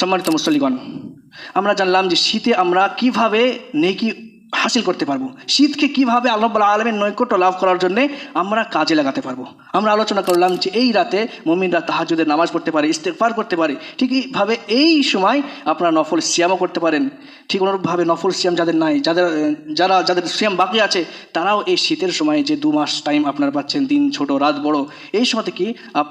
সম্মানিত মুসলিগণ আমরা জানলাম যে শীতে আমরা কীভাবে নেকি হাসিল করতে পারব। শীতকে কীভাবে আল্লাহ আলমের নৈকট্য লাভ করার জন্যে আমরা কাজে লাগাতে পারব। আমরা আলোচনা করলাম যে এই রাতে মমিনরা তাহাজুদের নামাজ পড়তে পারে ইস্তেকফার করতে পারে। ঠিকইভাবে এই সময় আপনারা নফল সিয়ামও করতে পারেন। ঠিক অনুরূপভাবে নফল সিয়াম যাদের নাই, যাদের, যারা, যাদের সিয়াম বাকি আছে, তারাও এই শীতের সময় যে দু মাস টাইম আপনারা পাচ্ছেন, দিন ছোট, রাত বড়, এই সময়তে কি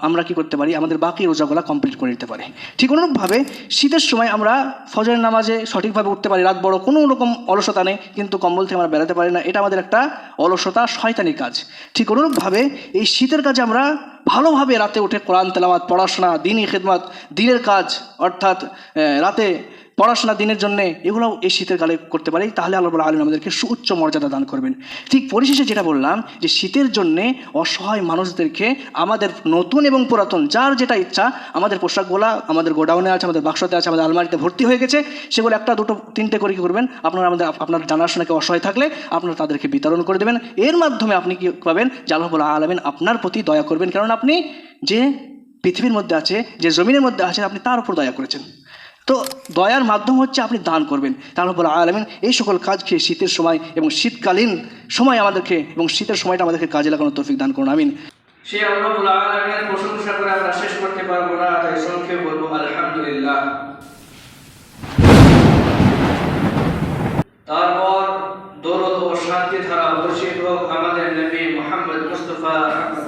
আমরা কি করতে পারি? আমাদের বাকি রোজাগুলো কমপ্লিট করে নিতে পারে। ঠিক অনুরূপভাবে শীতের সময় আমরা ফজরের নামাজে সঠিকভাবে উঠতে পারি, রাত বড় কোনো রকম অলসতা নেই, কিন্তু কম্বল থেকে আমরা বেড়াতে পারি না, এটা আমাদের একটা অলসতা, শয়তানি কাজ। ঠিক অনুরূপভাবে এই শীতের কাজে আমরা ভালোভাবে রাতে উঠে কোরআন তেলামাত পড়াশোনা, দিনই খেদমাত, দিনের কাজ, অর্থাৎ রাতে পড়াশোনা দিনের জন্য এগুলো এই শীতের কালে করতে পারি, তাহলে আল্লাহ আলম আমাদেরকে সুউচ্চ মর্যাদা দান করবেন। ঠিক পরিশেষে যেটা বললাম যে শীতের জন্যে অসহায় মানুষদেরকে আমাদের নতুন এবং পুরাতন যার যেটা ইচ্ছা, আমাদের পোশাকগুলা, আমাদের গোডাউনে আছে, আমাদের বাক্সতে আছে, আমাদের আলমারিতে ভর্তি হয়ে গেছে, সেগুলো একটা, দুটো, তিনটে করে কী করবেন? আপনারা আমাদের, আপনার জানাশোনাকে অসহায় থাকলে আপনারা তাদেরকে বিতরণ করে দেবেন। এর মাধ্যমে আপনি কি পাবেন? যে আল্লাহ আলমিন আপনার প্রতি দয়া করবেন। কারণ আপনি যে পৃথিবীর মধ্যে আছে, যে জমিনের মধ্যে আছে আপনি তার উপর দয়া করেছেন। তো দয়ার মাধ্যম হচ্ছে আপনি দান করবেন। তার উপর আলমিন, এই সকল কাজকে শীতের সময় এবং শীতকালীন সময় আমাদেরকে এবং শীতের সময়টা আমাদেরকে কাজে লাগানোর তৌফিক দান করুন। আমিন। সে আল্লাহ আলমিনের প্রশংসা করে আমরা শেষ করতে পারব না, তাই সংক্ষেপে বলব, আলহামদুলিল্লাহ। তারপর দরদ ও শান্তি ধারা বর্ষিত হোক, আমাদের নবী মোহাম্মদ মুস্তফা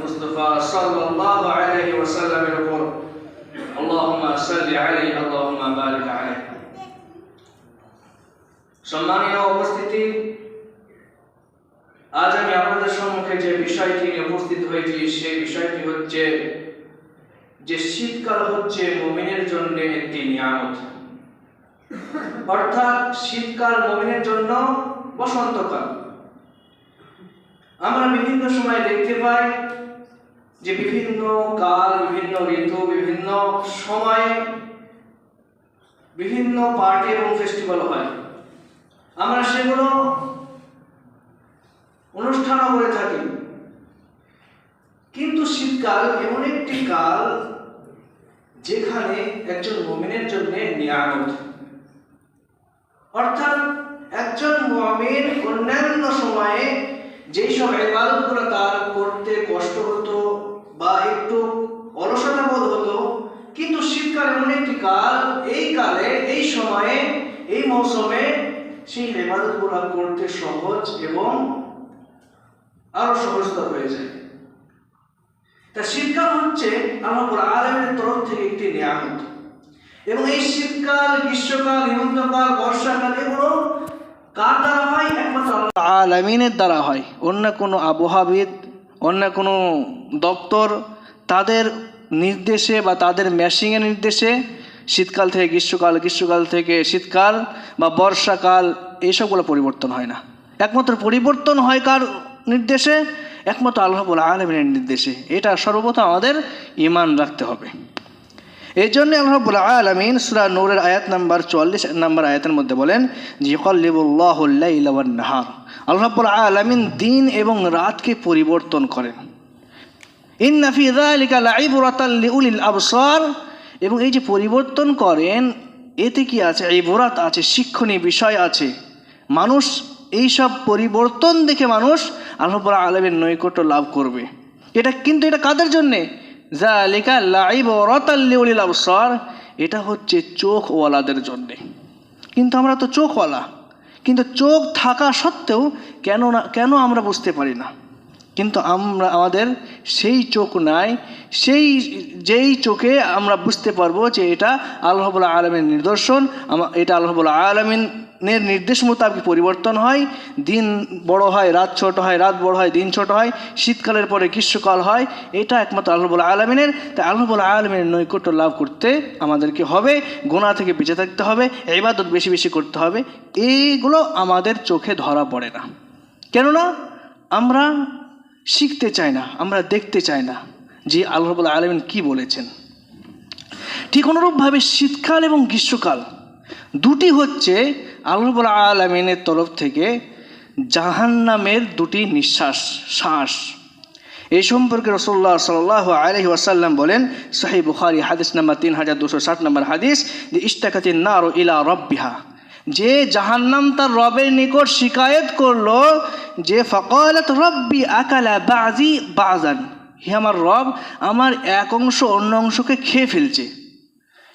মুস্তফা সাল্লাল্লাহু আলাইহি ওয়াসাল্লামের উপর। اللهم صل عليه اللهم بارك عليه সম্মানীয় উপস্থিতি আজ আমি আপনাদের সম্মুখে যে বিষয়টি নিয়ে উপস্থিত হয়েছি সেই বিষয়টি হচ্ছে যে শীতকাল হচ্ছে মুমিনের জন্য একটি নিয়ামত অর্থাৎ শীতকাল মুমিনের জন্য বসন্তকাল আমরা বিভিন্ন সময় দেখতে পাই যে বিভিন্ন কাল, বিভিন্ন ঋতু, বিভিন্ন সময়ে বিভিন্ন পার্টি এবং ফেস্টিভ্যাল হয়। আমরা সেগুলো অনুষ্ঠানও করে থাকি। কিন্তু শীতকাল এমন একটি কাল যেখানে একজন মমিনের জন্য নিয়ামত। অর্থাৎ একজন মমিন অন্যান্য সময়ে যেই সব ইবাদতগুলো তার করতে কষ্ট হতো বা একটু অলসতা বোধ হতো, কিন্তু শীতকাল এমন একটি কাল, এই কালে, এই সময়ে, এই মৌসুমে সেই ইবাদতগুলো করতে সহজ এবং আরও সহজতা হয়ে যায়। তা শীতকাল হচ্ছে আল্লাহ আলমের তরফ থেকে একটি নিয়ামত। এবং এই শীতকাল, গ্রীষ্মকাল, হেমন্তকাল, বর্ষাকাল, এগুলো কার দ্বারা হয়? একমাত্র আলমিনের দ্বারা হয়। অন্য কোনো আবহাওয়াবিদ, অন্য কোনো দপ্তর তাদের নির্দেশে বা তাদের ম্যাশিংয়ের নির্দেশে শীতকাল থেকে গ্রীষ্মকাল গ্রীষ্মকাল থেকে শীতকাল বা বর্ষাকাল এইসবগুলো পরিবর্তন হয় না। একমাত্র পরিবর্তন হয় কার নির্দেশে? একমাত্র আল্লাহ আলমিনের নির্দেশে। এটা সর্বপ্রথম আমাদের ইমান রাখতে হবে। এই জন্য আল্লাহ রাব্বুল আলামিন সূরা নূরের আয়াত নাম্বার চুয়াল্লিশ নাম্বার আয়াতের মধ্যে বলেন যে ইউকাল্লিবুল্লাহুল লাইলা ওয়ান নাহার। আল্লাহ রাব্বুল আলামিন দিন এবং রাতকে পরিবর্তন করেন। এবং এই যে পরিবর্তন করেন, এতে কি আছে? ইবরাত আছে, শিক্ষণীয় বিষয় আছে। মানুষ এই সব পরিবর্তন দেখে মানুষ আল্লাহ রাব্বুল আলামিনের নৈকট্য লাভ করবে। এটা কিন্তু এটা কাদের জন্যে? জালিকা লাইবরাতাল লিউলিল আবসার, এটা হচ্ছে চোখওয়ালাদের জন্যে। কিন্তু আমরা তো চোখওয়ালা। কিন্তু চোখ থাকা সত্ত্বেও কেন না কেন আমরা বুঝতে পারি না? কিন্তু আমরা, আমাদের সেই চোখ নাই, সেই, যেই চোখে আমরা বুঝতে পারব যে এটা আল্লাহবুল্লা আলমের নিদর্শন এটা আল্লাহবুল্লা আলমিনের নির্দেশ মোতাবেক পরিবর্তন হয়, দিন বড় হয়, রাত ছোট হয়, রাত বড় হয়, দিন ছোট হয়, শীতকালের পরে গ্রীষ্মকাল হয়, এটা একমাত্র আল্লাহবুল্লা আলমিনের, তাই আল্লাহবুল্লা আলমিনের নৈকট্য লাভ করতে আমাদেরকে হবে গোনা থেকে বেঁচে থাকতে হবে, ইবাদত বেশি বেশি করতে হবে, এইগুলো আমাদের চোখে ধরা পড়ে না। কেননা আমরা শিখতে চাই না, আমরা দেখতে চাই না যে আল্লাহ আলমিন কি বলেছেন। ঠিক অনুরূপভাবে শীতকাল এবং গ্রীষ্মকাল দুটি হচ্ছে আল্লাহ আলমিনের তরফ থেকে জাহান্নামের দুটি নিঃশ্বাস, শ্বাস। এই সম্পর্কে রসুল্লাহ সাল্লাহ আলহি ওয়াসাল্লাম বলেন সহি বুখারি হাদিস নাম্বার তিন হাজার দুশো ষাট নম্বর হাদিস যে ইস্টাকাতিন নার ইলা রব্বিহা। যে জাহান্নাম তার রবের নিকট শিকায়ত করল, যে ফকালত রব্বি আকালা বাজি বাজান, হে আমার রব, আমার এক অংশ অন্য অংশকে খেয়ে ফেলছে।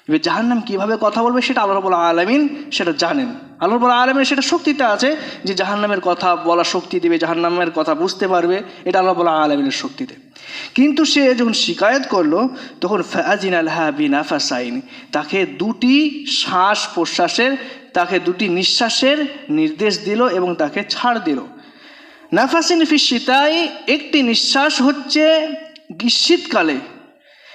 এবার জাহান্নাম কীভাবে কথা বলবে সেটা আল্লাহ রবুল্লা আলমিন সেটা জানেন। আল্লাহ রবুল্লা আলমিনের সেটা শক্তিতে আছে যে জাহান্নামের কথা বলা শক্তি দেবে, জাহান্নামের কথা বুঝতে পারবে, এটা আল্লাহ রবুল্লা আলমিনের শক্তিতে। কিন্তু সে যখন শিকায়ত করল, তখন ফাজিন আলহা বিনা তাকে দুটি শ্বাস প্রশ্বাসের তাকে দুটি নিঃশ্বাসের নির্দেশ দিল এবং তাকে ছাড় দিল। নাফাসিন ফি শীতাই একটি নিঃশ্বাস হচ্ছে গ্রী- শীতকালে।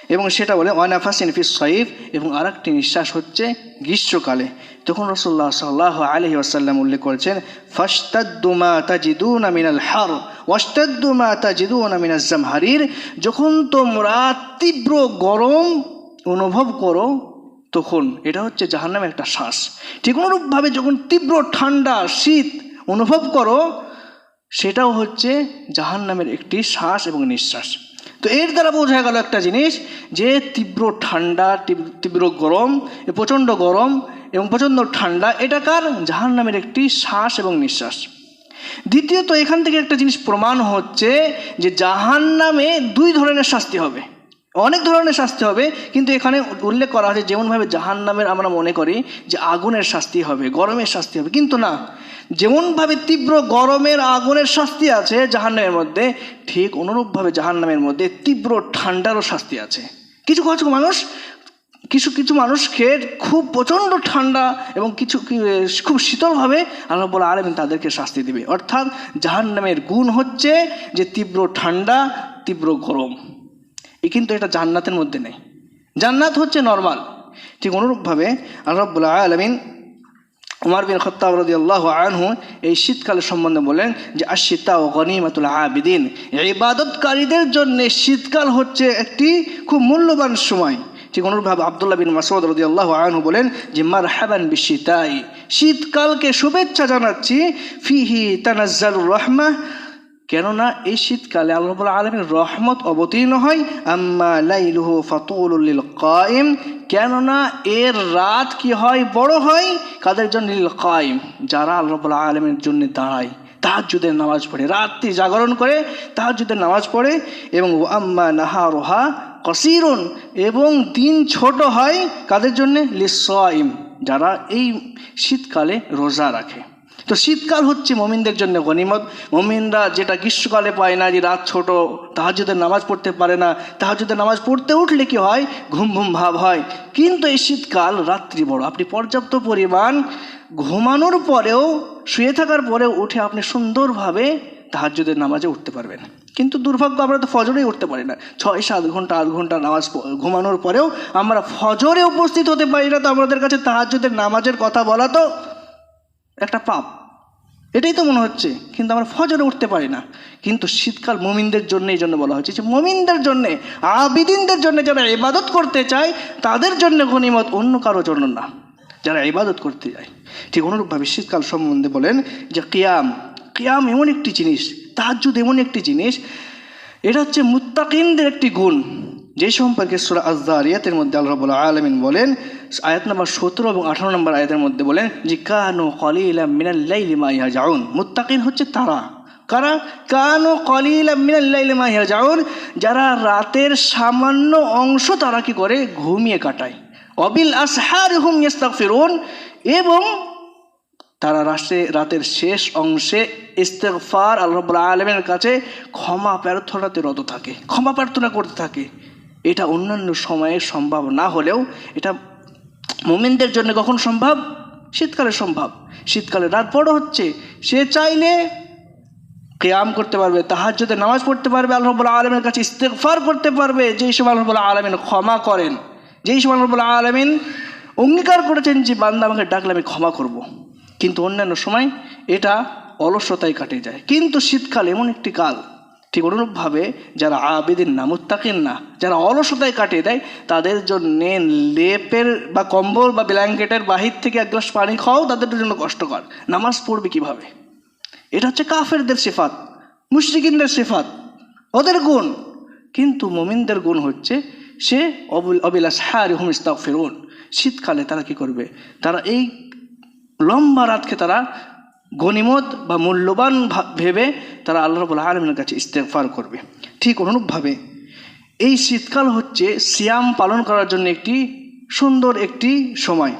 এবং সেটা বলে অনাফাসিন ফি সইফ এবং আর একটি নিঃশ্বাস হচ্ছে গ্রীষ্মকালে। তখন রসুল্লাহ সাল্লাহ আলহি আসাল্লাম উল্লেখ করেছেন ফাস্তাদ্দুমা তাজিদুন নামিনাল হার ওয়াস্তাদ্দুমা তাজিদুন মিনাজ জামহারির যখন তোমরা তীব্র গরম অনুভব করো, তখন এটা হচ্ছে জাহান্নামের একটা শ্বাস। ঠিক অনুরূপভাবে যখন তীব্র ঠান্ডা, শীত অনুভব করো, সেটাও হচ্ছে জাহান্নামের একটি শ্বাস এবং নিঃশ্বাস। তো এর দ্বারা বোঝা গেল একটা জিনিস যে তীব্র ঠান্ডা, তীব্র- গরম প্রচণ্ড গরম এবং প্রচণ্ড ঠান্ডা, এটা কার? জাহান নামের একটি শ্বাস এবং নিঃশ্বাস। দ্বিতীয়ত এখান থেকে একটা জিনিস প্রমাণ হচ্ছে যে জাহান নামে দুই ধরনের শাস্তি হবে। অনেক ধরনের শাস্তি হবে, কিন্তু এখানে উল্লেখ করা আছে যেমনভাবে জাহান্নামের আমরা মনে করি যে আগুনের শাস্তি হবে, গরমের শাস্তি হবে। কিন্তু না, যেমনভাবে তীব্র গরমের আগুনের শাস্তি আছে জাহান্নামের মধ্যে, ঠিক অনুরূপভাবে জাহান্নামের মধ্যে তীব্র ঠান্ডারও শাস্তি আছে। কিছু কিছু মানুষ, কিছু কিছু মানুষকে খুব প্রচণ্ড ঠান্ডা এবং কিছু খুব শীতলভাবে আল্লাহ বলে আলমিন তাদেরকে শাস্তি দিবে। অর্থাৎ জাহান্নামের গুণ হচ্ছে যে তীব্র ঠান্ডা, তীব্র গরম। এ কিন্তু এটা জান্নাতের মধ্যে নেই। জান্নাত হচ্ছে নর্মাল ঠিক অনুরূপভাবে আল্লাহ রাব্বুল আলমিন উমার বিন খত্তাব রদি আল্লাহ আনহু এই শীতকালের সম্বন্ধে বলেন যে আশিতা ও গনিমাতুল আবিদিন। ইবাদতকারীদের জন্য শীতকাল হচ্ছে একটি খুব মূল্যবান সময়। ঠিক অনুরূপভাবে আবদুল্লাহ বিন মাসউদ রদি আল্লাহ আনহু বলেন যে মার হাবান বিশীতাই শীতকালকে শুভেচ্ছা জানাচ্ছি। ফিহি তানাজ্জালুর রহমা কেননা এই শীতকালে আল্লাহ রাব্বুল আলমীর রহমত অবতীর্ণ হয়, আম্মা লাইলুহু ফাতুলুল কায়েম কেননা এর রাত কি হয়? বড় হয় কাদের জন্য? লিল কায়েম যারা আল্লাহ রাব্বুল আলমীর জন্য দাঁড়ায়, তাহাজ্জুদের নামাজ পড়ে, রাত্রি জাগরণ করে, তাহাজ্জুদের নামাজ পড়ে এবং আম্মা নাহা রোহা কসিরুন, এবং দিন ছোট হয় কাদের জন্যে? লিসাইম যারা এই শীতকালে রোজা রাখে। তো শীতকাল হচ্ছে মমিনদের জন্য গনিমত। মমিনরা যেটা গ্রীষ্মকালে পায় না, যে রাত ছোট তাহাজুদের নামাজ পড়তে পারে না। তাহাজুদের নামাজ পড়তে উঠলে কি হয়? ঘুম ঘুম ভাব হয়। কিন্তু এই শীতকাল রাত্রি বড়। আপনি পর্যাপ্ত পরিমাণ ঘুমানোর পরেও, শুয়ে থাকার পরেও উঠে আপনি সুন্দরভাবে তাহাজুদের নামাজে উঠতে পারবেন। কিন্তু দুর্ভাগ্য, আমরা তো ফজরেই উঠতে পারি না। ছয়, সাত ঘণ্টা, আট ঘণ্টা নামাজ ঘুমানোর পরেও আমরা ফজরে উপস্থিত হতে পারি না। তো আমাদের কাছে তাহাজুদের নামাজের কথা বলা তো একটা পাপ। এটাই তো মনে হচ্ছে, কিন্তু আমরা ফজরে উঠতে পারি না। কিন্তু শীতকাল মমিনদের জন্য এই জন্য বলা হচ্ছে যে মমিনদের জন্যে, আবিদিনদের জন্য যারা ইবাদত করতে চায়, তাদের জন্য গনিমত অন্য কারও জন্য না। যারা ইবাদত করতে যায় ঠিক অনুরূপভাবে শীতকাল সম্বন্ধে বলেন যে কিয়াম কিয়াম এমন একটি জিনিস তাহাজুদ এমন একটি জিনিস, এটা হচ্ছে মুত্তাকিনদের একটি গুণ। যে সম্পর্কে সুরা আজদারিয়াতের মধ্যে আল্লাহ রাব্বুল আলামিন বলেন, আয়াত নম্বর সতেরো এবং আঠারো নম্বর আয়াতের মধ্যে বলেন, যে কানু কলিলা মিনাল্লাইলি মা ইয়াজাউন মুত্তাকিন হচ্ছে তারা। কারা? কানু কলিলা মিনাল্লাইলি মা ইয়াজাউন যারা রাতের সামান্য অংশ তারা কি করে? ঘুমিয়ে কাটায়। অবিল আসহার হুম ইস্তাগফিরুন। এবং তারা রাষ্ট্রে রাতের শেষ অংশে ইস্তেগফার আল্লাহ আলমের কাছে ক্ষমা প্রার্থনাতে রত থাকে। ক্ষমা প্রার্থনা করতে থাকে। এটা অন্যান্য সময়ে সম্ভব না হলেও এটা মোমেনদের জন্য কখন সম্ভব? শীতকালে সম্ভব। শীতকালে রাত বড় হচ্ছে। সে চাইলে কেয়াম করতে পারবে তাহার যদি নামাজ পড়তে পারবে, আল্লাহ রাব্বুল আলমের কাছে ইস্তেগফার করতে পারবে। যেই সময় আল্লাহ রাব্বুল আলমিন ক্ষমা করেন যেই সময় আল্লাহ রাব্বুল আলমিন অঙ্গীকার করেছেন যে বান্দা আমাকে ডাকলে আমি ক্ষমা করব। কিন্তু অন্যান্য সময় এটা অলসতায় কাটে যায়। কিন্তু শীতকাল এমন একটি কাল ঠিক অনুরূপভাবে যারা আবেদিন না মুত্তাকিন না, যারা অলসতায় কাটিয়ে দেয়, তাদের জন্য লেপের বা কম্বল বা ব্ল্যাঙ্কেটের বাহির থেকে এক গ্লাস পানি খাওয়াও তাদের জন্য কষ্টকর। নামাজ পড়বে কীভাবে? এটা হচ্ছে কাফেরদের সিফাত, মুশরিকিনদের সিফাত, ওদের গুণ। কিন্তু মোমিনদের গুণ হচ্ছে, সে অবিল অবিলাস হারি হুম ইস্তাক ফেরুন শীতকালে তারা কি করবে? তারা এই লম্বা রাতকে তারা গনিমত বা মূল্যবান ভেবে তারা আল্লাহ রবুল আলমের কাছে ইস্তেফার করবে। ঠিক অনুরূপভাবে এই শীতকাল হচ্ছে সিয়াম পালন করার জন্য একটি সুন্দর একটি সময়।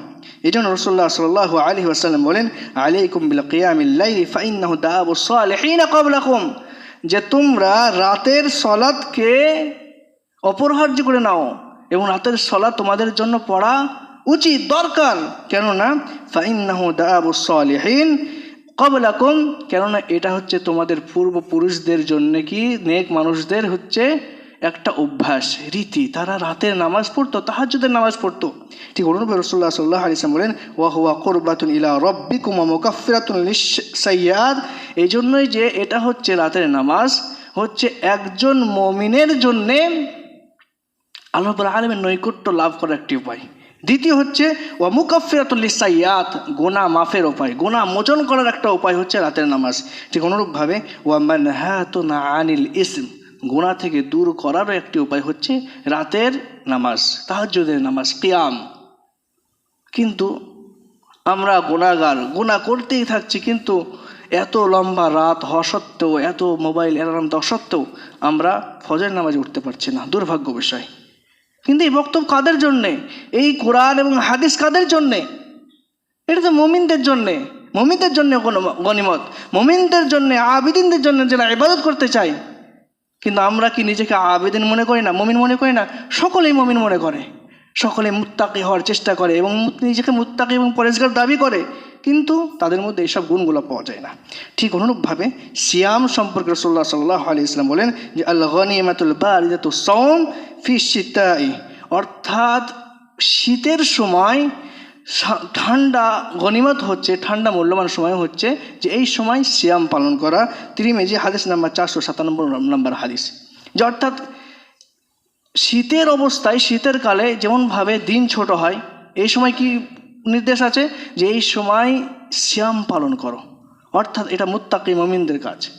এই জন্য রসল্লাহ সাল্লাহ আলী আসাল্লাম বলেন, আলাইকুম বিল ক্বাবলাকুম। যে তোমরা রাতের সলাৎকে অপরিহার্য করে নাও এবং রাতের সলাৎ তোমাদের জন্য পড়া উচিত, দরকার। কেননা ফাইন্নাহু দাবু সালিহিন কবলাকুম, কেননা এটা হচ্ছে তোমাদের পূর্বপুরুষদের জন্য কি, নেক মানুষদের হচ্ছে একটা অভ্যাস, রীতি। তারা রাতের নামাজ পড়তো, তাহাজ্জুদের নামাজ পড়তো। ঠিক অনুরূপ রসুল্লাহ সাল্লাহ আলিসাম বলেন, ওয়া হুয়া কোরবাতুন ইলা রব্বিকুম ওয়া মুকাফফিরাতুন লিসাইয়াদ এই জন্যই যে এটা হচ্ছে রাতের নামাজ, হচ্ছে একজন মমিনের জন্যে আল্লাহ আলমের নৈকট্য লাভ করার একটি উপায়। দ্বিতীয় হচ্ছে, ওয়া মুকাফিরাতুল্লিসাইয়াত গোনা মাফের উপায়। গোনা মোচন করার একটা উপায় হচ্ছে রাতের নামাজ। ঠিক অনুরূপভাবে, ওয়া না আনিল ইসম গোনা থেকে দূর করারও একটি উপায় হচ্ছে রাতের নামাজ, তাহাজ্জুদের নামাজ, কিয়াম। কিন্তু আমরা গোনাগার গোনা করতেই থাকছি, কিন্তু এত লম্বা রাত হওয়া সত্ত্বেও, এত মোবাইল অ্যালার্ম দেওয়া সত্ত্বেও আমরা ফজর নামাজে উঠতে পারছি না। দুর্ভাগ্য বিষয়। কিন্তু এই বক্তব্য কাদের জন্যে? এই কোরআন এবং হাদিস কাদের জন্যে? এটা তো মমিনদের জন্যে। মমিনদের জন্য গণিমত। মমিনদের জন্যে, আবিদিনদের জন্য যারা ইবাদত করতে চাই কিন্তু আমরা কি নিজেকে আবেদিন মনে করি না, মমিন মনে করি না? সকলেই মমিন মনে করে। সকলে মুত্তাকি হওয়ার চেষ্টা করে এবং নিজেকে মুত্তাকি এবং পরেশগার দাবি করে, কিন্তু তাদের মধ্যে এইসব গুণগুলো পাওয়া যায় না। ঠিক অনুরূপভাবে সিয়াম সম্পর্কে রসল্লাহ সাল্লাহ আলি ইসলাম বলেন যে আল্লাহ গনিমাতুল বারিদাতু সৌম ফি শীতাই অর্থাৎ শীতের সময় ঠান্ডা গনিমত হচ্ছে, ঠান্ডা মূল্যবান সময় হচ্ছে যে এই সময় সিয়াম পালন করা। ত্রিমেজি হাদিস নাম্বার চারশো সাতানব্বই নম্বর হাদিস। যে অর্থাৎ শীতের অবস্থায়, শীতের কালে যেমনভাবে দিন ছোট হয়, এই সময় কি নির্দেশ আছে? যে এই সময় শ্যাম পালন করো। অর্থাৎ এটা মুত্তাকি মমিনদের কাজ।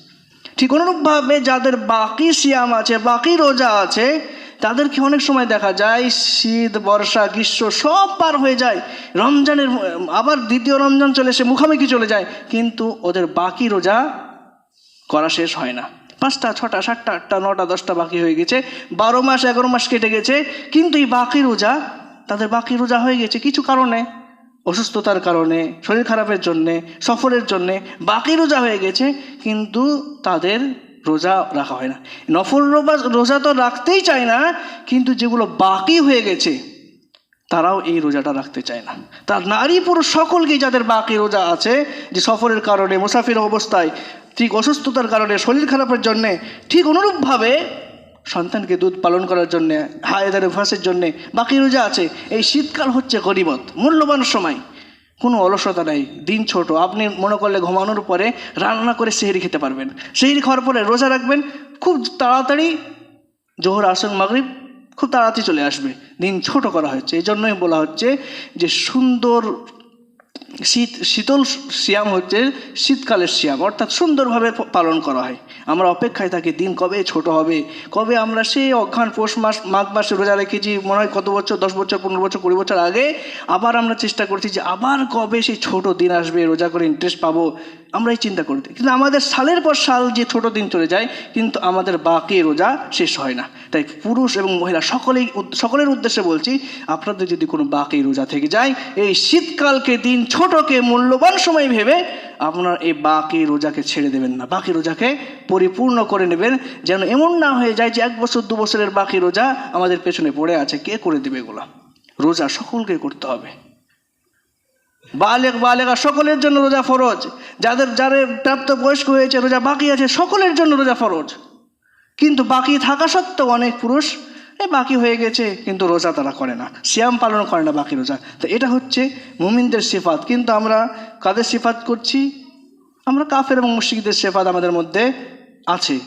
ঠিক অনুরূপভাবে যাদের বাকি সিয়াম আছে, বাকি রোজা আছে, তাদেরকে অনেক সময় দেখা যায়, শীত, বর্ষা, গ্রীষ্ম সব পার হয়ে যায়। রমজানের, আবার দ্বিতীয় রমজান চলে এসে মুখামুখি চলে যায়, কিন্তু ওদের বাকি রোজা করা শেষ হয় না। পাঁচটা, ছটা, সাতটা, আটটা, নটা, দশটা বাকি হয়ে গেছে। বারো মাস, এগারো মাস কেটে গেছে। কিন্তু এই বাকি রোজা, তাদের বাকি রোজা হয়ে গেছে কিছু কারণে। অসুস্থতার কারণে, শরীর খারাপের জন্যে, সফরের জন্যে বাকি রোজা হয়ে গেছে, কিন্তু তাদের রোজা রাখা হয় না। নফল রোজা রোজা তো রাখতেই চায় না, কিন্তু যেগুলো বাকি হয়ে গেছে, তারাও এই রোজাটা রাখতে চায় না। তার নারী পুরুষ সকলকেই যাদের বাকি রোজা আছে, যে সফরের কারণে, মুসাফির অবস্থায় ঠিক অসুস্থতার কারণে, শরীর খারাপের জন্যে, ঠিক অনুরূপভাবে সন্তানকে দুধ পালন করার জন্যে হায়দারে ফাঁসের জন্যে বাকি রোজা আছে। এই শীতকাল হচ্ছে গরিবত মূল্যবান সময়। কোনো অলসতা নাই, দিন ছোট। আপনি মনে করলে ঘুমানোর পরে রান্না করে সেহরি খেতে পারবেন। সেহরি খাওয়ার পরে রোজা রাখবেন, খুব তাড়াতাড়ি জোহর আসন মাগরিব খুব তাড়াতাড়ি চলে আসবে। দিন ছোট করা হচ্ছে। এই জন্যই বলা হচ্ছে যে সুন্দর শীত, শীতল শ্যাম হচ্ছে শীতকালের শ্যাম, অর্থাৎ সুন্দরভাবে পালন করা হয়। আমরা অপেক্ষায় থাকি, দিন কবে ছোট হবে, কবে আমরা সেই অঘ্রাণ পৌষ মাস, মাঘ মাসে রোজা রেখেছি, মনে হয় কত বছর, দশ বছর, পনেরো বছর, কুড়ি বছর আগে, আবার আমরা চেষ্টা করছি যে আবার কবে সেই ছোট দিন আসবে, রোজা করে ইন্টারেস্ট পাবো, আমরাই চিন্তা করতে কিন্তু আমাদের সালের পর সাল যে ছোট দিন চলে যায়, কিন্তু আমাদের বাকি রোজা শেষ হয় না। তাই পুরুষ এবং মহিলা সকলেই সকলের উদ্দেশ্যে বলছি, আপনাদের যদি কোনো বাকি রোজা থেকে যায়, এই শীতকালকে দিন ছোটকে মূল্যবান সময় ভেবে আপনার এই বাকি রোজাকে ছেড়ে দেবেন না। বাকি রোজাকে পরিপূর্ণ করে নেবেন, যেন এমন না হয়ে যায় যে এক বছর, দু বছরের বাকি রোজা আমাদের পেছনে পড়ে আছে। কে করে দেবে এগুলো? রোজা সকলকে করতে হবে। বালেক বালেকা সকলের জন্য রোজা ফরজ। যাদের যাদের প্রাপ্ত বয়স্ক হয়েছে, রোজা বাকি আছে, সকলের জন্য রোজা ফরজ। কিন্তু বাকি থাকা সত্ত্বেও অনেক পুরুষ এ বাকি হয়ে গেছে, কিন্তু রোজা তারা করে না। শ্যাম পালন করে না বাকি রোজা। তো এটা হচ্ছে মুমিনদের সিফাত। কিন্তু আমরা কাদের সিফাত করছি? আমরা কাফের এবং মুশিকদের সেফাত আমাদের মধ্যে আছে।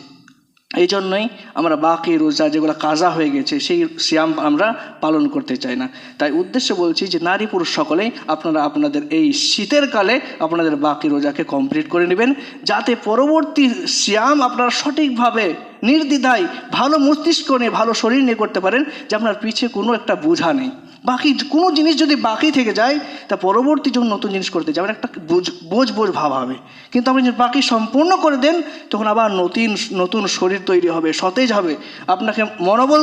এই জন্যই আমরা বাকি রোজা যেগুলো কাজা হয়ে গেছে, সেই সিয়াম আমরা পালন করতে চাই না। তাই উদ্দেশ্য বলছি যে নারী পুরুষ সকলেই আপনারা আপনাদের এই শীতের কালে আপনাদের বাকি রোজাকে কমপ্লিট করে নেবেন, যাতে পরবর্তী শ্যাম আপনারা সঠিকভাবে, নির্দ্বিধায়, ভালো মস্তিষ্ক নিয়ে, ভালো শরীর নিয়ে করতে পারেন, যে আপনার পিছে কোনো একটা বোঝা নেই। বাকি কোনো জিনিস যদি বাকি থেকে যায়, তা পরবর্তী যখন নতুন জিনিস করতে যাবেন, একটা বোঝ বোঝ বোঝ ভাব হবে। কিন্তু আপনি যদি বাকি সম্পূর্ণ করে দেন, তখন আবার নতুন নতুন শরীর তৈরি হবে, সতেজ হবে, আপনাকে মনোবল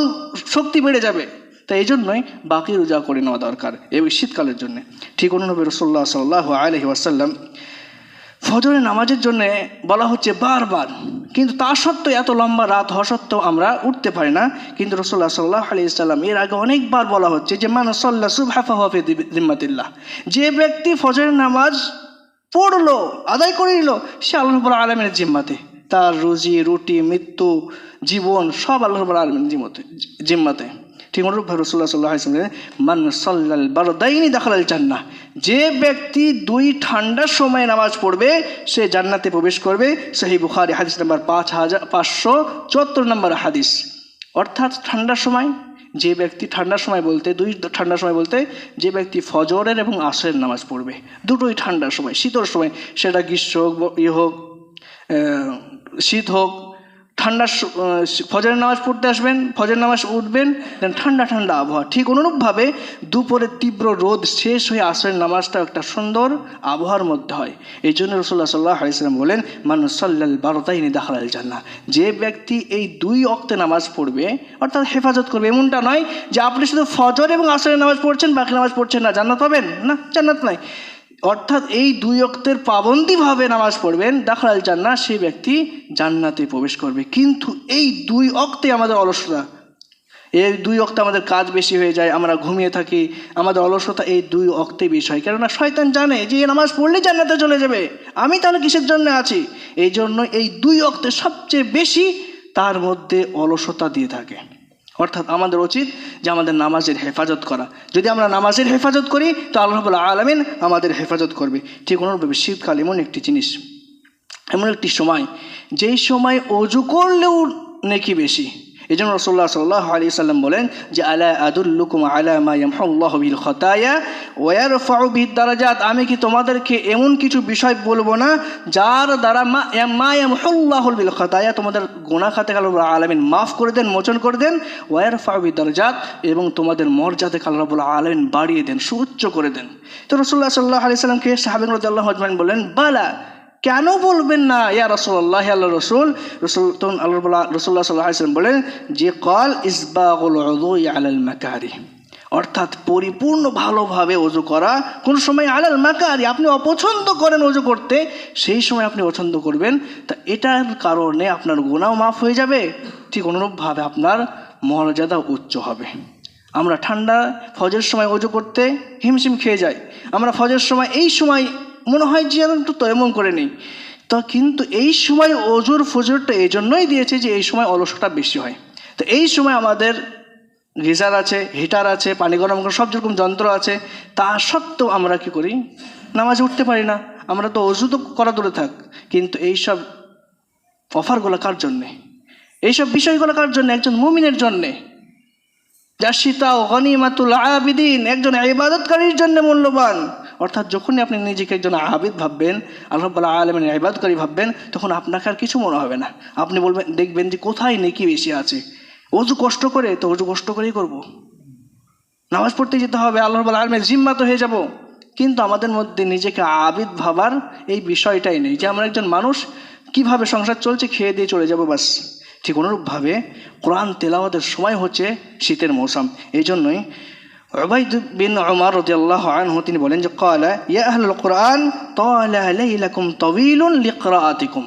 শক্তি বেড়ে যাবে। তাই এই জন্যই বাকি রোজা করে নেওয়া দরকার, এই শীতকালের জন্যে। ঠিক অনুনবী রসোল্লা সাল্লাহ আলহি ওয়াসাল্লাম ফজরের নামাজের জন্য বলা হচ্ছে বারবার। কিন্তু তা সত্ত্বেও এত লম্বা রাত হওয়া সত্ত্বেও আমরা উঠতে পারি না। কিন্তু রসল্লাহ সাল্লাহ আলি ইসলাম এর আগে অনেকবার বলা হচ্ছে যে, মান সাল্লাহ সুবহাফা হফে জিম্মাতিল্লাহ যে ব্যক্তি ফজরের নামাজ পড়ল, আদায় করে নিল, সে আল্লাহ রব্বুল আলমের জিম্মাতে। তার রুজি, রুটি, মৃত্যু, জীবন সব আল্লাহ রব্বুল আলমের জিম্মাতে জিম্মাতে। ঠিক অনুরূপভাবে রসুল্লাহ সাল্লাহ ইসলাম মান সাল্লাল বারদাইনি দেখাল জান্না যে ব্যক্তি দুই ঠান্ডার সময় নামাজ পড়বে, সে জান্নাতে প্রবেশ করবে। সেই বুখারি হাদিস নাম্বার পাঁচ হাজার পাঁচশো চুয়াত্তর নম্বর হাদিস। অর্থাৎ ঠান্ডার সময়, যে ব্যক্তি ঠান্ডার সময় বলতে, দুই ঠান্ডার সময় বলতে, যে ব্যক্তি ফজরের এবং আসরের নামাজ পড়বে। দুটোই ঠান্ডার সময়, শীতল সময়। সেটা গ্রীষ্ম হোক ইয়ে হোক শীত হোক আহ, ফজরের নামাজ পড়তে আসবেন ফজরের নামাজ উঠবেন দেন ঠান্ডা ঠান্ডা আবহাওয়া। ঠিক অনুরূপভাবে দুপুরের তীব্র রোদ শেষ হয়ে আসরের নামাজটা একটা সুন্দর আবহাওয়ার মধ্যে হয়। এই জন্য রসুল্লাহ সাল্লাহ আলাইসালাম বলেন মানুষ সাল্লাল বারোতাইনি দাখাল জান্না যে ব্যক্তি এই দুই অক্তে নামাজ পড়বে অর্থাৎ হেফাজত করবে এমনটা নয় যে আপনি শুধু ফজর এবং আসরের নামাজ পড়ছেন বাকি নামাজ পড়ছেন না। জান্নাত পাবেন? না জান্নাত নাই। অর্থাৎ এই দুই অক্তের পাবন্দিভাবে নামাজ পড়বেন, দাখলাল জান্না সেই ব্যক্তি জান্নাতে প্রবেশ করবে। কিন্তু এই দুই অক্তে আমাদের অলসতা। এই দুই অক্তে আমাদের কাজ বেশি হয়ে যায়, আমরা ঘুমিয়ে থাকি, আমাদের অলসতা এই দুই অক্তে বেশি হয়। কেননা শয়তান জানে যে এই নামাজ পড়লেই জান্নাতে চলে যাবে। আমি তাহলে কিসের জন্য আছি? এই জন্য এই দুই অক্তে সবচেয়ে বেশি তার মধ্যে অলসতা দিয়ে থাকে। অর্থাৎ আমাদের উচিত যে আমাদের নামাজের হেফাজত করা। যদি আমরা নামাজের হেফাজত করি, তো আল্লাহবুল্লা আলমিন আমাদের হেফাজত করবে। ঠিক অনুরূপে শীতকাল এমন একটি জিনিস, এমন একটি সময়, যেই সময় অজু করলেও নেকি বেশি। এই জন্য রসল্লাহ সাল্লাহ আলী সাল্লাম বলেন যে, আলা আদুল্লুকুম আলা বিল খতায়া ওয়ার ফাউবিদ দারাজাত আমি কি তোমাদেরকে এমন কিছু বিষয় বলব না যার দ্বারা মা মা ইয়ামহুল্লাহুল বিল খতায়া তোমাদের গোনা খাতে কাল আলমিন মাফ করে দেন, মোচন করে দেন ওয়ার ফাউবিদ দারাজাত এবং তোমাদের মর্যাদা কাল রব্বুল আলমিন বাড়িয়ে দেন, সুউচ্চ করে দেন। তো রসুল্লাহ সাল্লাহ আলি সাল্লামকে সাহাবিন রদাল্লাহ হজমান বলেন, বালা কেন বলবেন না? ইয়া রসুল্লাহ আল্লাহ রসুল। রসুল তখন আল্লাহ রসুল্লাহ সাল্লাহ আসলাম বলেন যে, কল ইসবাগুল আলাল মাকারি। অর্থাৎ পরিপূর্ণ ভালোভাবে অজু করা কোন সময় আলাল মাকারি, আপনি অপছন্দ করেন অজু করতে, সেই সময় আপনি পছন্দ করবেন। তা এটার কারণে আপনার গুণাও মাফ হয়ে যাবে। ঠিক অনুরূপভাবে আপনার মর্যাদা উচ্চ হবে। আমরা ঠান্ডা ফজের সময় অজু করতে হিমশিম খেয়ে যাই। আমরা ফজের সময় এই সময় মনে হয় যে তো করে নেই। তো কিন্তু এই সময় অজুর ফজুরটা এই জন্যই দিয়েছে যে এই সময় অলসটা বেশি হয়। তো এই সময় আমাদের গিজার আছে, হিটার আছে, পানি গরম করার সব যেরকম যন্ত্র আছে, তা সত্ত্বেও আমরা কি করি? নামাজে উঠতে পারি না। আমরা তো অজু তো করা দূরে থাক। কিন্তু এইসব অফারগুলো কার জন্যে? এইসব বিষয়গুলো কার জন্য? একজন মুমিনের জন্যে। জাসিতা ও গনিমাতুল আবিদিন একজন ইবাদতকারীর জন্য মূল্যবান। অর্থাৎ যখনই আপনি নিজেকে একজন আবিদ ভাববেন, আল্লাহ আলমের ইবাদতকারী ভাববেন, তখন আপনাকে আর কিছু মনে হবে না। আপনি বলবেন, দেখবেন যে কোথায় নেকি বেশি আছে। অজু কষ্ট করে, তো অজু কষ্ট করেই করব। নামাজ পড়তে যেতে হবে, আল্লাহ আলমের জিম্মা তো হয়ে যাব। কিন্তু আমাদের মধ্যে নিজেকে আবিদ ভাবার এই বিষয়টাই নেই যে আমরা একজন মানুষ, কীভাবে সংসার চলছে, খেয়ে দিয়ে চলে যাব বাস ঠিক অনুরূপভাবে কোরআন তেলাওয়াতের সময় হচ্ছে শীতের মৌসুম। এই জন্যই উবাইদ বিন উমার রাদিয়াল্লাহু আনহু, তিনি বলেন যে, ক্বালা, ইয়া আহলুল কোরআন তালা লাইলাকুম তাওয়িলুন লিকরাআতিকুম।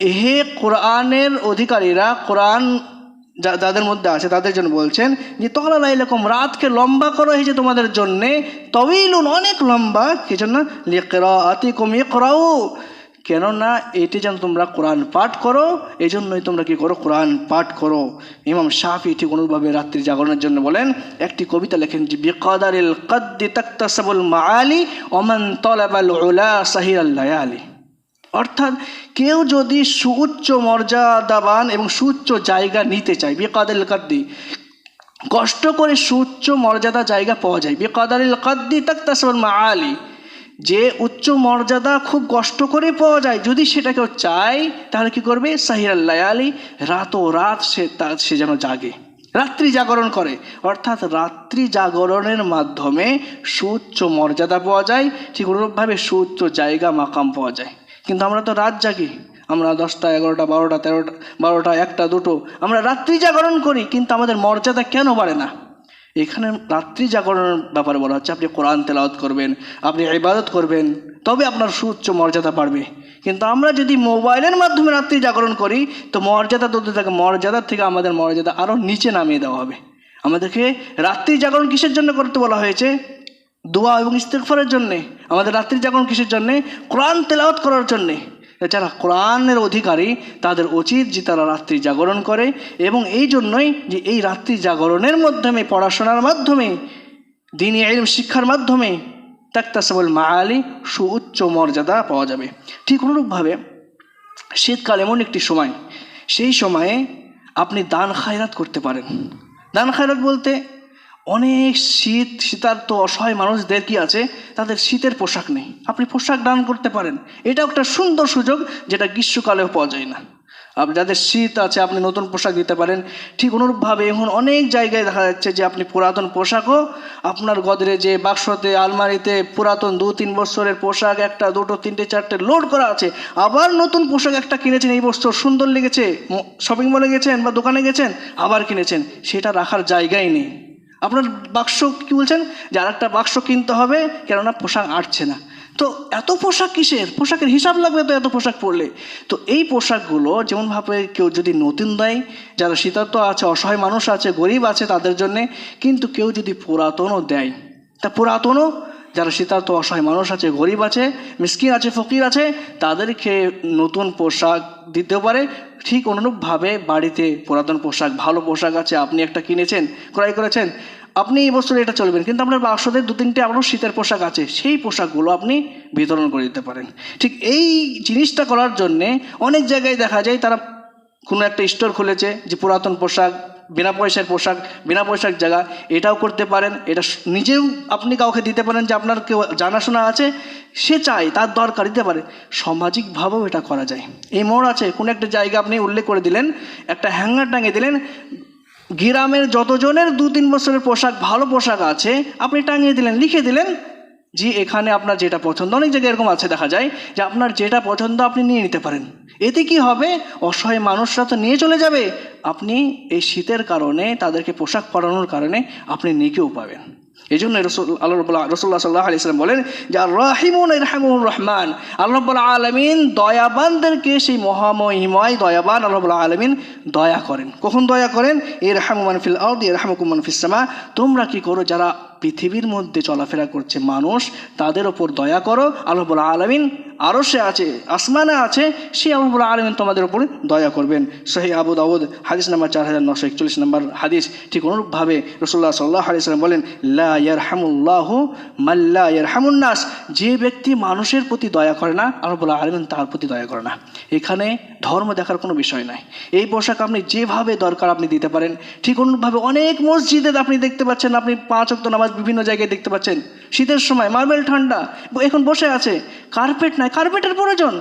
হে কোরআনের অধিকারীরা, কোরআন যাদের মধ্যে আছে, তাদের জন্য বলছেন যে তলা লাইলাকুম, রাতকে লম্বা করো হয়েছে তোমাদের জন্যে তবিলুন অনেক লম্বা, কি জন্য? লিকরাআতিকুম, ইকরাউ। কেননা এটি যেন তোমরা কোরআন পাঠ করো এই জন্যই তোমরা কি করো? কোরআন পাঠ করো। ইমাম শাফি ঠিক অনুভাবে রাত্রি জাগরণের জন্য বলেন, একটি কবিতা লেখেন যে, বিকাদারিল কদ্দি তাক্তাসাবুল মাআলি ওমান তলাবাল উলা সাহির আল্লায়ালি অর্থাৎ কেউ যদি সুউচ্চ মর্যাদাবান এবং সুউচ্চ জায়গা নিতে চায় বেকাদের কাদ্দি, কষ্ট করে সুউচ্চ মর্যাদা জায়গা পাওয়া যায়। বেকাদারিল কাদ্দি তাক তাসর মা আলী যে উচ্চ মর্যাদা খুব কষ্ট করে পাওয়া যায়, যদি সেটা কেউ চায়, তাহলে কি করবে? সাহিরাল্লাহ আলী রাত ও রাত সে তা, সে যেন জাগে। রাত্রি জাগরণ করে। অর্থাৎ রাত্রি জাগরণের মাধ্যমে সুউচ্চ মর্যাদা পাওয়া যায়, ঠিক অনুরূপভাবে সুউচ্চ জায়গা মাকাম পাওয়া যায়। কিন্তু আমরা তো রাত জাগি। আমরা দশটা, এগারোটা, বারোটা, তেরোটা, বারোটা, একটা, দুটো, আমরা রাত্রি জাগরণ করি, কিন্তু আমাদের মর্যাদা কেন বাড়ে না? এখানে রাত্রি জাগরণের ব্যাপারে বলা হচ্ছে, আপনি কোরআন তেলাওয়াত করবেন, আপনি ইবাদত করবেন, তবে আপনার সুউচ্চ মর্যাদা বাড়বে। কিন্তু আমরা যদি মোবাইলের মাধ্যমে রাত্রি জাগরণ করি, তো মর্যাদা তো থাকে মর্যাদার থেকে আমাদের মর্যাদা আরও নিচে নামিয়ে দেওয়া হবে। আমাদেরকে রাত্রি জাগরণ কিসের জন্য করতে বলা হয়েছে? দোয়া এবং ইস্তেকফারের জন্যে। আমাদের রাত্রি জাগরণ কিসের জন্যে? কোরআন তেলাওয়াত করার জন্যে। যারা কোরআনের অধিকারী, তাদের উচিত যে তারা রাত্রি জাগরণ করে এবং এই জন্যই যে এই রাত্রি জাগরণের মাধ্যমে, পড়াশোনার মাধ্যমে, দিনী এলম শিক্ষার মাধ্যমে তাক্তাসবল মাআলি সুউচ্চ মর্যাদা পাওয়া যাবে। ঠিক অনুরূপভাবে শীতকাল এমন একটি সময়, সেই সময়ে আপনি দান খায়রাত করতে পারেন। দান খায়রাত বলতে অনেক শীত, শীতার্থ, অসহায় মানুষদের কি আছে? তাদের শীতের পোশাক নেই। আপনি পোশাক দান করতে পারেন। এটা একটা সুন্দর সুযোগ যেটা গ্রীষ্মকালেও পাওয়া যায় না। আপনি যাদের শীত আছে, আপনি নতুন পোশাক দিতে পারেন। ঠিক অনুরূপভাবে এখন অনেক জায়গায় দেখা যাচ্ছে যে আপনি পুরাতন পোশাকও আপনার গদরে যে বাক্সতে, আলমারিতে পুরাতন দু তিন বছরের পোশাক, একটা, দুটো, তিনটে, চারটে লোড করা আছে। আবার নতুন পোশাক একটা কিনেছেন, এই বছর সুন্দর লেগেছে। শপিং মলে গেছেন বা দোকানে গেছেন, আবার কিনেছেন। সেটা রাখার জায়গাই নেই। আপনার বাক্স কি বলছেন? যে আর একটা বাক্স কিনতে হবে, কেননা পোশাক আটছে না। তো এত পোশাক কিসের? পোশাকের হিসাব লাগবে তো এত পোশাক পরলে। তো এই পোশাকগুলো যেমনভাবে কেউ যদি নতুন দেয়, যারা শীতার্থ আছে, অসহায় মানুষ আছে, গরিব আছে তাদের জন্যে, কিন্তু কেউ যদি পুরাতনও দেয়, তা পুরাতনও যারা শীতার্থ অসহায় মানুষ আছে, গরিব আছে, মিসকিন আছে, ফকির আছে, তাদেরকে নতুন পোশাক দিতেও পারে। ঠিক অনুরূপভাবে বাড়িতে পুরাতন পোশাক, ভালো পোশাক আছে, আপনি একটা কিনেছেন, ক্রয় করেছেন, আপনি এই বছর এটা চলবেন। কিন্তু আপনার বাক্সতে দু তিনটে আপনার শীতের পোশাক আছে, সেই পোশাকগুলো আপনি বিতরণ করে দিতে পারেন। ঠিক এই জিনিসটা করার জন্যে অনেক জায়গায় দেখা যায়, তারা কোনো একটা স্টোর খুলেছে যে পুরাতন পোশাক বিনা পয়সার পোশাক বিনা পয়সার জায়গা, এটাও করতে পারেন। এটা নিজেও আপনি কাউকে দিতে পারেন যে আপনার কেউ জানাশোনা আছে, সে চায়, তার দরকার, দিতে পারে। সামাজিকভাবেও এটা করা যায়। এই মোড় আছে, কোনো একটা জায়গা আপনি উল্লেখ করে দিলেন, একটা হ্যাঙ্গার টাঙিয়ে দিলেন, গ্রামের যতজনের দু তিন বছরের পোশাক, ভালো পোশাক আছে, আপনি টাঙিয়ে দিলেন, লিখে দিলেন জি, এখানে আপনার যেটা পছন্দ, অনেক জায়গায় এরকম আছে দেখা যায় যে আপনার যেটা পছন্দ আপনি নিয়ে নিতে পারেন। এতে কি হবে? অসহায় মানুষরা তো নিয়ে চলে যাবে। আপনি এই শীতের কারণে তাদেরকে পোশাক পরানোর কারণে আপনি নেকেও পাবেন। এই জন্য রসুল, আল্লাহ রসুল্লাহ সাল্লাহ আলিয়াল্লাম বলেন যে রাহিমুন রহমান। আল্লাহ রব্বুল আলমিন দয়াবানদেরকে সেই মহামহিময় দয়াবান আল্লাহ রব্বুল আলমিন দয়া করেন। কখন দয়া করেন? এ রাহামুমান ফিল আউদ এ রাহামুকুমান ফিসামা তোমরা কি করো? যারা পৃথিবীর মধ্যে চলাফেরা করছে মানুষ, তাদের ওপর দয়া করো, আল্লাহ রব্বুল আলমিন আরও সে আছে, আসমানে আছে, সে আল্লাহ রব্বুল আলমিন তোমাদের ওপর দয়া করবেন। সহি আবু দাউদ, হাদিস নাম্বার চার হাজার নশো একচল্লিশ নম্বর হাদিস, ঠিক অনুরূপভাবে রসুল্লাহ সাল্লাহ আলিয়াল্লাম বলেন, লা ইয়ারহামুল্লাহ মাল্লা ইয়ারহামুন্নাস যে ব্যক্তি মানুষের প্রতি দয়া করে না, আল্লাহ রব্বুল আলমিন তার প্রতি দয়া করে না। এখানে ধর্ম দেখার কোনো বিষয় নাই। এই পোশাক আপনি যেভাবে দরকার আপনি দিতে পারেন, ঠিক অনুরূপভাবে অনেক মসজিদে আপনি দেখতে পাচ্ছেন, আপনি পাঁচ অক্ত নামাজ বিভিন্ন জায়গায় দেখতে পাচ্ছেন। শীতের সময় মার্বেল ঠান্ডা এখন বসে আছে। কার্পেট নাই, কার্পেটের প্রয়োজন।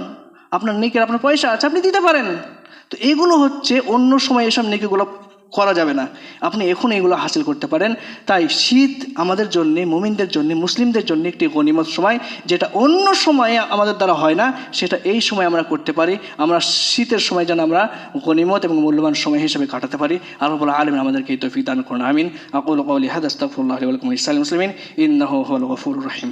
আপনার নেকের আপনার পয়সা আছে, আপনি দিতে পারেন। তো এগুলো হচ্ছে অন্য সময় এসব নেকিগুলো করা যাবে না। আপনি এখন এগুলো হাসিল করতে পারেন। তাই শীত আমাদের জন্য, মুমিনদের জন্য, মুসলিমদের জন্য একটি গণিমত সময়, যেটা অন্য সময়ে আমাদের দ্বারা হয় না, সেটা এই সময় আমরা করতে পারি। আমরা শীতের সময় যেন আমরা গণিমত এবং মূল্যবান সময় হিসেবে কাটাতে পারি। আল্লাহ বলা আলমিন আমাদেরকে এই তৌফিক দান করুন। আমিন। আকুল কৌলি হাদ ইসলাম মুসলিমিন। গফুরুর রহিম।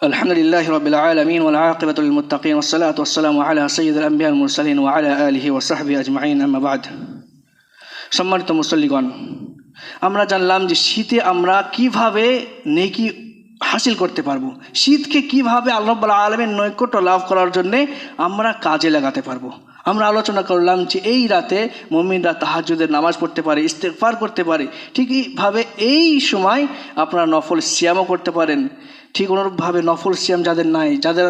الحمد لله رب العالمين والعاقبة للمتقين والصلاة والسلام على سيد الأنبياء المرسلين وعلى آله وصحبه أجمعين أما بعد সম্মানিত মুসল্লিগণ আমরা জানলাম যে শীতে আমরা কিভাবে নেকি হাসিল করতে পারবো শীতকে কিভাবে আল্লাহ আলমের নৈকট্য লাভ করার জন্যে আমরা কাজে লাগাতে পারবো আমরা আলোচনা করলাম যে এই রাতে মমিনরা তাহাজুদের নামাজ পড়তে পারে ইস্তেকফার করতে পারে ঠিকইভাবে এই সময় আপনারা নফল সিয়ামও করতে পারেন ঠিক অনুরূপভাবে নফল সিয়াম যাদের নাই, যাদের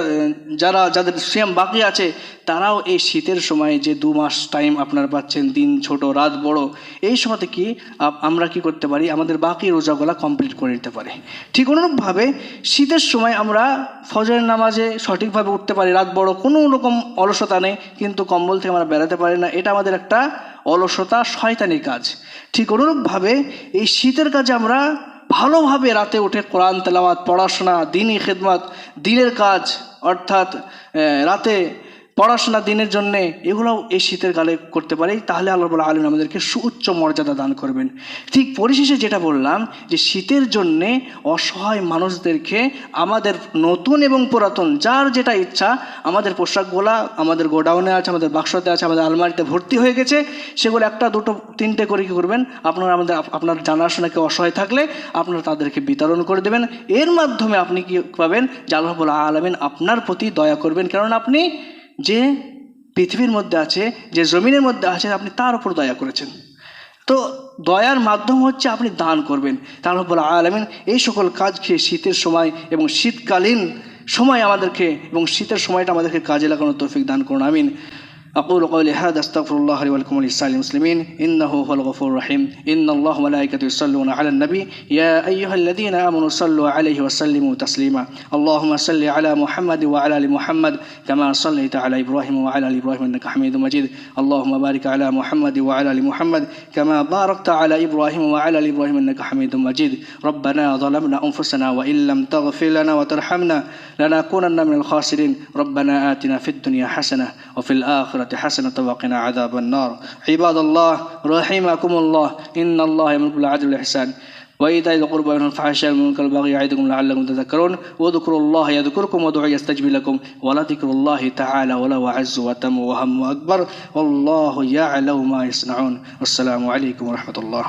যারা, যাদের সিয়াম বাকি আছে, তারাও এই শীতের সময় যে দু মাস টাইম আপনারা পাচ্ছেন, দিন ছোট, রাত বড়, এই সময়তে কি আমরা কি করতে পারি? আমাদের বাকি রোজাগুলা কমপ্লিট করে নিতে পারি। ঠিক অনুরূপভাবে শীতের সময় আমরা ফজরের নামাজে সঠিকভাবে উঠতে পারি, রাত বড় কোনো রকম অলসতা নেই, কিন্তু কম্বল থেকে আমরা বেড়াতে পারি না, এটা আমাদের একটা অলসতা শয়তানি কাজ। ঠিক অনুরূপভাবে এই শীতের কাজে আমরা ভালোভাবে রাতে উঠে কোরআন তেলাওয়াত পড়াশোনা দিনই খেদমত দিনের কাজ অর্থাৎ রাতে পড়াশোনা দিনের জন্য এগুলোও এই শীতের কালে করতে পারি, তাহলে আল্লাহ বলা আলম আমাদেরকে সুউচ্চ মর্যাদা দান করবেন। ঠিক পরিশেষে যেটা বললাম, যে শীতের জন্যে অসহায় মানুষদেরকে আমাদের নতুন এবং পুরাতন যার যেটা ইচ্ছা, আমাদের পোশাকগুলা, আমাদের গোডাউনে আছে, আমাদের বাক্সতে আছে, আমাদের আলমারিতে ভর্তি হয়ে গেছে, সেগুলো একটা, দুটো, তিনটে করে কী করবেন? আপনারা আমাদের, আপনার জানাশোনা কেউ অসহায় থাকলে আপনারা তাদেরকে বিতরণ করে দেবেন। এর মাধ্যমে আপনি কি পাবেন? যে আল্লাহ বলা আলমিন আপনার প্রতি দয়া করবেন। কারণ আপনি যে পৃথিবীর মধ্যে আছে, যে জমিনের মধ্যে আছে, আপনি তার উপর দয়া করেছেন। তো দয়ার মাধ্যম হচ্ছে আপনি দান করবেন। তার উপর আলমিন, এই সকল কাজ খেয়ে শীতের সময় এবং শীতকালীন সময় আমাদেরকে এবং শীতের সময়টা আমাদেরকে কাজে লাগানোর তৌফিক দান করুন। আমিন। أقول قولي هذا أستغفر الله لي ولكم ولسائر المسلمين. إنه هو الغفور الرحيم. إن الله وملائكته يصلون على النبي. يا أيها الذين آمنوا صلوا عليه وسلموا تسليما. اللهم صل على محمد وعلى آل محمد كما صليت على إبراهيم وعلى آل إبراهيم إنك حميد مجيد. اللهم بارك على محمد وعلى آل محمد كما باركت على إبراهيم وعلى آل إبراهيم إنك حميد مجيد. ربنا ظلمنا أنفسنا وإن لم تغفر لنا وترحمنا لنكونن من الخاسرين. ربنا آتنا في الدنيا حسنة وفي الآخرة حسنة وقنا عذاب النار. عباد الله رحمكم الله إن الله يملك العدل والإحسان وإيتاء ذي القربى والنهي عن الفحشاء والمنكر والبغي يعظكم لعلكم تذكرون. واذكروا الله يذكركم وادعوا يستجب لكم. ولذكر الله تعالى ولو أعز وتم وهم أكبر والله يعلم ما يصنعون. والسلام عليكم ورحمة الله.